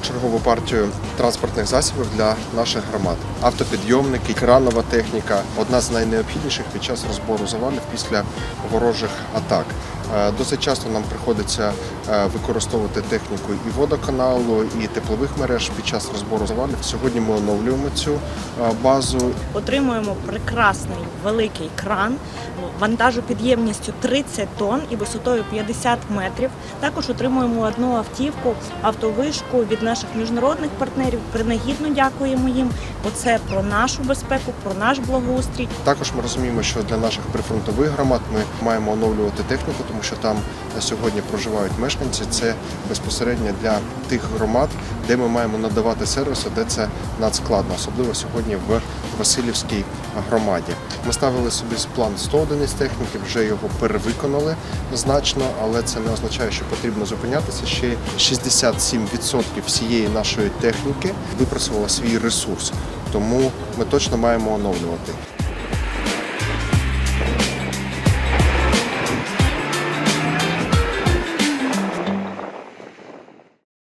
чергову партію транспортних засобів для наших громад. Автопідйомники, кранова техніка одна з найнеобхідніших під час розбору завалів після ворожих атак. Е, Досить часто нам приходиться е, використовувати техніку і водоканалу, і теплових мереж під час розбору завалів. Сьогодні ми оновлюємо цю е, базу Отримуємо прекрасний великий кран вантажопідємністю 30 тонн і висотою 50 метрів. Також отримуємо одну автівку, автовишку від наших міжнародних партнерів. Принагідно дякуємо їм. Оце про нашу безпеку, про наш благоустрій. Також ми розуміємо, що для наших прифронтових громад ми маємо оновлювати техніку, тому що там сьогодні проживають мешканці. Це безпосередньо для тих громад, де ми маємо надавати сервіси, де це надскладно, особливо сьогодні в Васильівській громаді. Ми ставили собі план 100 одиниць техніки, вже його перевиконали значно, але це не означає, що потрібно зупинятися. Ще 67% всієї нашої техніки випросувала свій ресурс, тому ми точно маємо оновлювати.